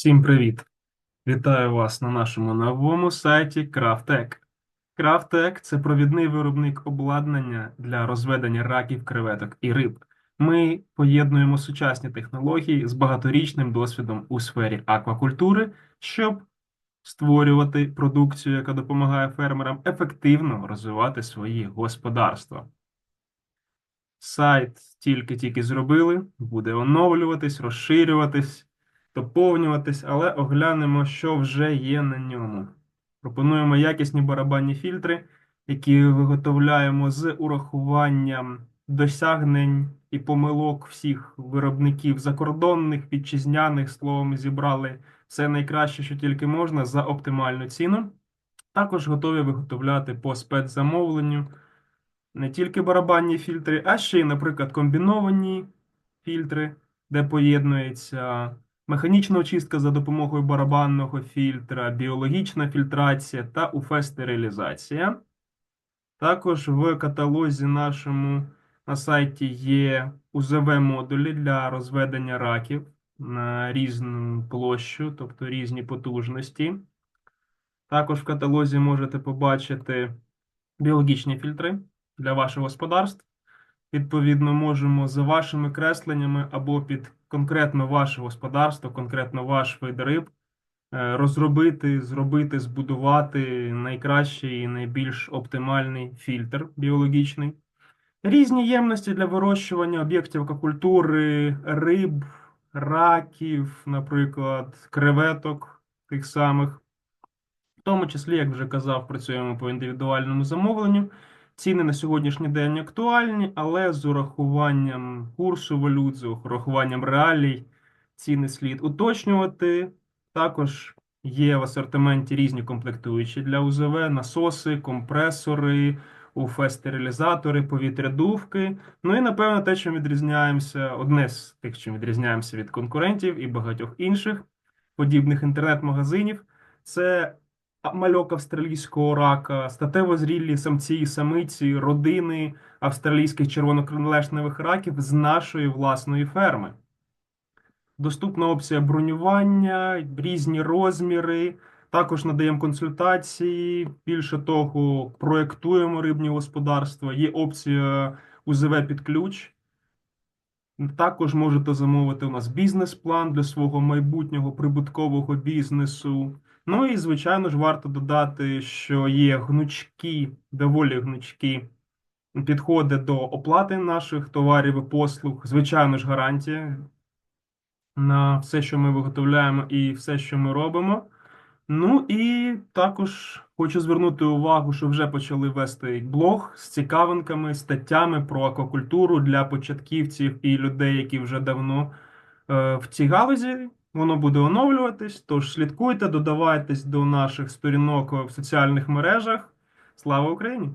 Всім привіт! Вітаю вас на нашому новому сайті Крафтек. Крафтек це провідний виробник обладнання для розведення раків, креветок і риб. Ми поєднуємо сучасні технології з багаторічним досвідом у сфері аквакультури, щоб створювати продукцію, яка допомагає фермерам ефективно розвивати свої господарства. Сайт тільки-тільки зробили, буде оновлюватись, розширюватись доповнюватись, але оглянемо, що вже є на ньому. Пропонуємо якісні барабанні фільтри, які виготовляємо з урахуванням досягнень і помилок всіх виробників закордонних, вітчизняних, словом, зібрали все найкраще, що тільки можна, за оптимальну ціну. Також готові виготовляти по спецзамовленню не тільки барабанні фільтри, а ще й, наприклад, комбіновані фільтри, де поєднується механічна очистка за допомогою барабанного фільтра, біологічна фільтрація та УФ-стерилізація. Також в каталозі нашому на сайті є УЗВ-модулі для розведення раків на різну площу, тобто різні потужності. Також в каталозі можете побачити біологічні фільтри для вашого господарств. Відповідно, можемо за вашими кресленнями або під конкретно ваше господарство, конкретно ваш вид риб, е, розробити, зробити, збудувати найкращий і найбільш оптимальний фільтр біологічний. Різні ємності для вирощування об'єктів аквакультури, риб, раків, наприклад, креветок тих самих. В тому числі, як вже казав, працюємо по індивідуальному замовленню. Ціни на сьогоднішній день актуальні, але з урахуванням курсу валют, з урахуванням реалій, ціни слід уточнювати. Також є в асортименті різні комплектуючі для УЗВ, насоси, компресори, УФ-стерилізатори, повітрядувки. Ну і, напевно, те, що відрізняємося, одне з тих, що відрізняємося від конкурентів і багатьох інших подібних інтернет-магазинів, це мальок австралійського рака, статево зрілі самці і самиці, родини австралійських червонокрилешневих раків з нашої власної ферми. Доступна опція бронювання, різні розміри. Також надаємо консультації. Більше того, проєктуємо рибні господарства. Є опція УЗВ під ключ. Також можете замовити у нас бізнес-план для свого майбутнього прибуткового бізнесу. Ну і, звичайно ж, варто додати, що є гнучкі, доволі гнучкі підходи до оплати наших товарів і послуг. Звичайно ж, гарантія на все, що ми виготовляємо, і все, що ми робимо. Ну і також хочу звернути увагу, що вже почали вести блог з цікавинками, статтями про аквакультуру для початківців і людей, які вже давно е, в цій галузі. Воно буде оновлюватись, тож слідкуйте, додавайтесь до наших сторінок в соціальних мережах. Слава Україні!